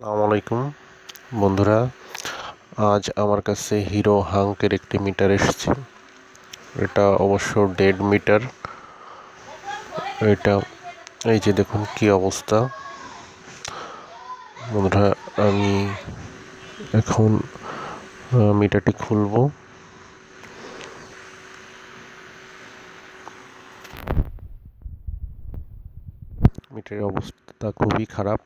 আসসালামু আলাইকুম, বন্ধুরা। আজ আমার কাছে হিরো হাঙ্কের একটি মিটার এসেছে। এটা অবশ্য ডেড মিটার। এটা, এই যে দেখুন কি অবস্থা। বন্ধুরা, আমি এখন মিটারটি খুলব। মিটারের অবস্থা খুবই খারাপ।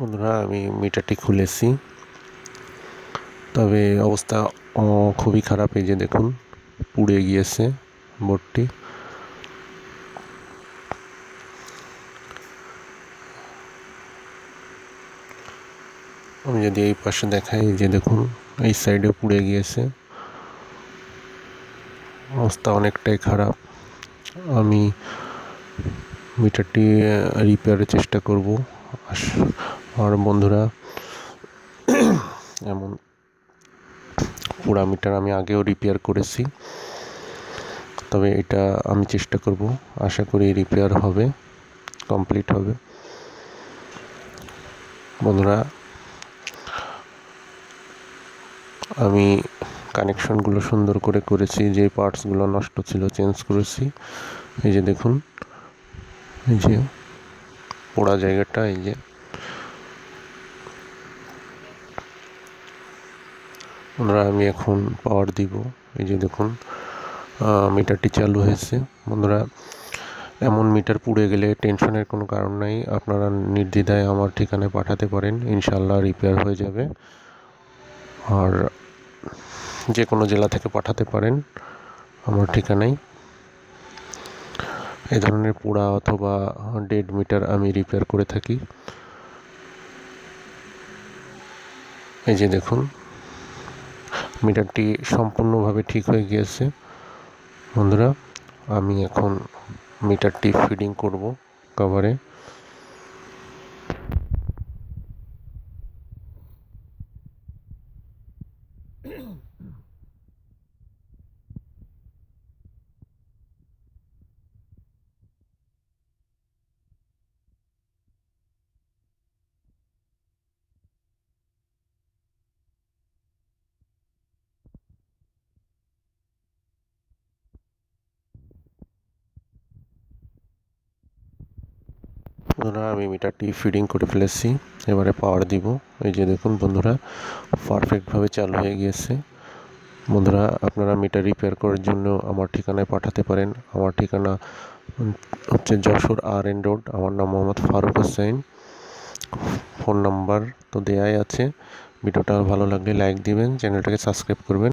বন্ধুরা, আমি মিটারটি খুলেছি। তবে অবস্থা খুবই খারাপ। এই যে দেখুন, পুড়ে গিয়েছে বোর্ডটি। আমি যদি এই পাশে দেখাই যে দেখুন, এই সাইডে পুড়ে গিয়েছে। অবস্থা অনেকটাই খারাপ। আমি মিটারটি রিপেয়ারের চেষ্টা করব। বন্ধুরা, এমন পুরা মিটার আমি আগেও রিপেয়ার করেছি। তবে এটা আমি চেষ্টা করব, আশা করি রিপেয়ার হবে কমপ্লিট হবে। বন্ধুরা, আমি কানেকশনগুলো সুন্দর করে করেছি, যে পার্টসগুলো নষ্ট ছিল চেঞ্জ করেছি। এই যে দেখুন, এই যে পোড়া জায়গাটা, এই যে বন্ধুরা আমি এখন পাওয়ার দিব। এই যে দেখুন মিটারটি চালু হয়েছে। বন্ধুরা, এমন মিটার পুড়ে গেলে টেনশনের কোনো কারণ নাই। আপনারা নির্দ্বিধায় আমার ঠিকানায় পাঠাতে পারেন। ইনশাল্লাহ রিপেয়ার হয়ে যাবে। আর যে কোনো জেলা থেকে পাঠাতে পারেন আমার ঠিকানায়। এ ধরনের পোড়া অথবা ডেড মিটার আমি রিপেয়ার করে থাকি। এই যে দেখুন মিটারটি সম্পূর্ণভাবে ঠিক হয়ে গিয়েছে। বন্ধুরা আমি এখন মিটারটি ফিডিং করব কভারে বন্ধুরা, আমি মিটারটি ফিডিং করে ফেলেছি। এবারে পাওয়ার দিব। এই যে দেখুন বন্ধুরা পারফেক্টভাবে চালু হয়ে গিয়েছে। বন্ধুরা, আপনারা মিটার রিপেয়ার করার জন্য আমার ঠিকানায় পাঠাতে পারেন। আমার ঠিকানা হচ্ছে যশোর আর এন রোড আমার নাম মোহাম্মদ ফারুক হোসেন। ফোন নাম্বার তো দেয়াই আছে। ভিডিওটা ভালো লাগলে লাইক দিবেন, চ্যানেলটাকে সাবস্ক্রাইব করবেন।